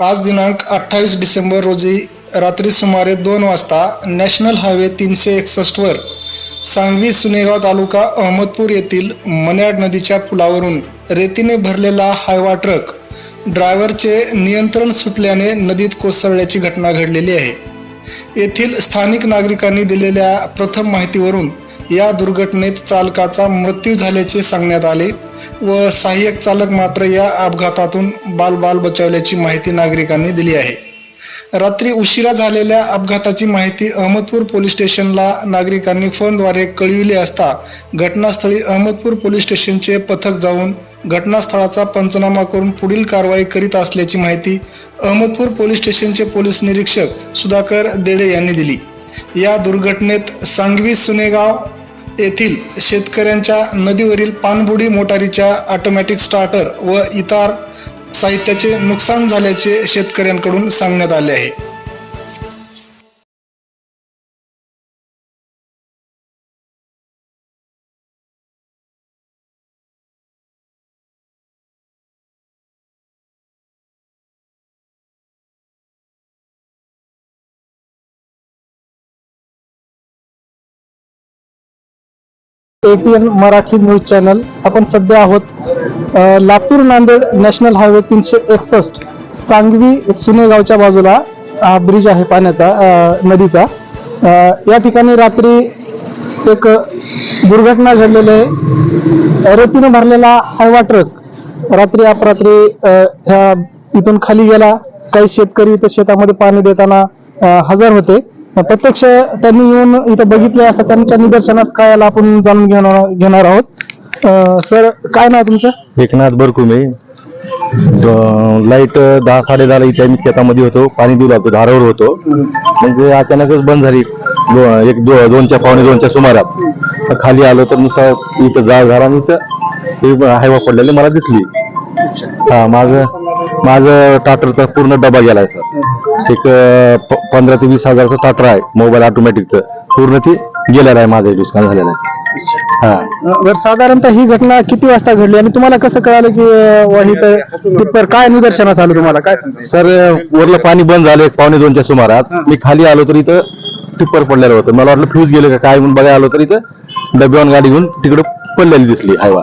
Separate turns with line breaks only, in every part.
आज दिनांक अठ्ठावीस डिसेंबर रोजी रात्री सुमारे दोन वाजता नॅशनल हायवे तीनशे एकसष्टवर सांगवी सुनेगाव तालुका अहमदपूर येथील मन्याड नदीच्या पुलावरून रेतीने भरलेला हायवा ट्रक ड्रायव्हरचे नियंत्रण सुटल्याने नदीत कोसळल्याची घटना घडलेली आहे. येथील स्थानिक नागरिकांनी दिलेल्या प्रथम माहितीवरून या दुर्घटनेत चालकाचा मृत्यू झाल्याचे सांगण्यात आले व सहाय्यक चालक मात्र या अपघातातून बालबाल बचावल्याची माहिती नागरिकांनी दिली आहे. रात्री उशिरा झालेल्या अपघाताची माहिती अहमदपूर पोलीस स्टेशनला नागरिकांनी फोनद्वारे कळविली असता घटनास्थळी अहमदपूर पोलीस स्टेशनचे पथक जाऊन घटनास्थळाचा पंचनामा करून पुढील कारवाई करीत असल्याची माहिती अहमदपूर पोलीस स्टेशनचे पोलीस निरीक्षक सुधाकर देडे यांनी दिली. या दुर्घटनेत सांगवी सुनेगाव येथील शेतकऱ्यांच्या नदीवरील पाणबुडी मोटारीच्या ऑटोमॅटिक स्टार्टर व इतर साहित्याचे नुकसान झाल्याचे शेतकऱ्यांकडून सांगण्यात आले आहे. ATN Marathi news channel. आपण सध्या आहोत लातूर नांदेड नॅशनल हायवे तीनशे एकसष्ट सांगवी सुनेगावच्या बाजूला हा ब्रिज आहे पाण्याचा नदीचा. या ठिकाणी रात्री एक दुर्घटना घडलेली आहे. रेतीनं भरलेला हायवा ट्रक रात्री अपरात्री ह्या इथून खाली गेला. काही शेतकरी इथं शेतामध्ये पाणी देताना हजर होते. प्रत्यक्ष त्यांनी येऊन इथं बघितले असता त्यांच्या निदर्शनास काय आलं आपण जाणून घेणार घेणार आहोत. सर काय नाव तुमचं?
एकनाथ बरकुमे. लाइट दहा साडे दहा इथे आम्ही शेतामध्ये होतो पाणी दिलं होतो धारावर होतो. म्हणजे अचानकच बंद झाली. एक दो दोनच्या पावणे दोनच्या सुमारात. खाली आलो तर नुसतं इथं जाळ झाला आणि इथं हायवा पडलेली मला दिसली. हा माझं माझं टाटरचा पूर्ण डबा गेलाय सर. एक पंधरा ते वीस हजारचं टाटर आहे. मोबाईल ऑटोमॅटिकचं पूर्ण ते गेलेलं आहे माझं नुकसान झालेलं आहे. हा.
बरं साधारणतः ही घटना किती वाजता घडली? आणि तुम्हाला कसं कळालं की अ, वा इथं टिप्पर काय निदर्शनास आलं तुम्हाला? काय सांगता
सर वरलं पाणी बंद झालं एक पावणे दोनच्या सुमारात. मी खाली आलो तर इथं टिप्पर पडलेलं होतं. मला वाटलं फ्यूज गेलं का काय म्हणून बघायला आलो तर इथं डब्यावर गाडी घेऊन तिकडे पडलेली दिसली हायवा.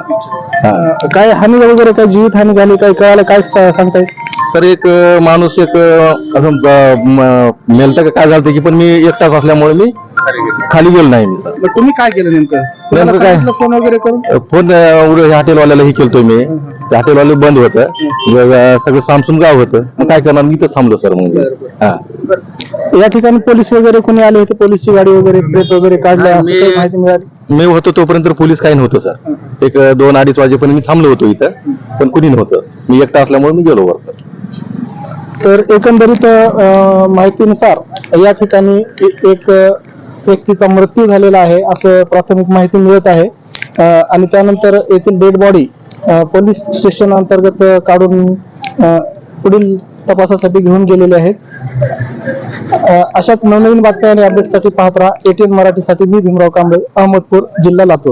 हा.
काय हानी वगैरे काय जीवित हानी झाली काय कळालं काय सा- सांगता येईल?
तर एक माणूस एक असं मेलतं का काय झालं की पण मी एकटाच असल्यामुळे मी खाली गेलो. नाही मी. सर
मग तुम्ही काय केलं नेमकं?
नेमकं काय?
फोन वगैरे करून?
फोन हॉटेलवाल्यालाही केलतोय मी. त्या हॉटेलवाले बंद होतं. सगळं सामसून गाव होतं. मग काय करणार? मी इथं थांबलो सर मग हा.
या ठिकाणी पोलीस वगैरे कोणी आले होते? पोलीसची गाडी वगैरे प्रेत वगैरे काढल्या असं
मी-
काही माहिती मिळाली?
मी होतो तोपर्यंत पोलीस काही नव्हतं सर. एक दोन अडीच वाजेपर्यंत मी थांबलो होतो इथं पण कुणी नव्हतं. मी एकटा असल्यामुळे मी गेलो वर सर
तर एकंदरीत माहितीनुसार या ठिकाणी एक व्यक्तीचा मृत्यू झालेला आहे असं प्राथमिक माहिती मिळत आहे. आणि त्यानंतर येथील डेड बॉडी पोलीस स्टेशन अंतर्गत काढून पुढील तपासासाठी घेऊन गेलेले आहेत. अशाच नवनवीन बातम्या आणि अपडेटसाठी पाहत राहा. एटीएन मराठीसाठी मी भीमराव कांबळे अहमदपूर जिल्हा लातूर.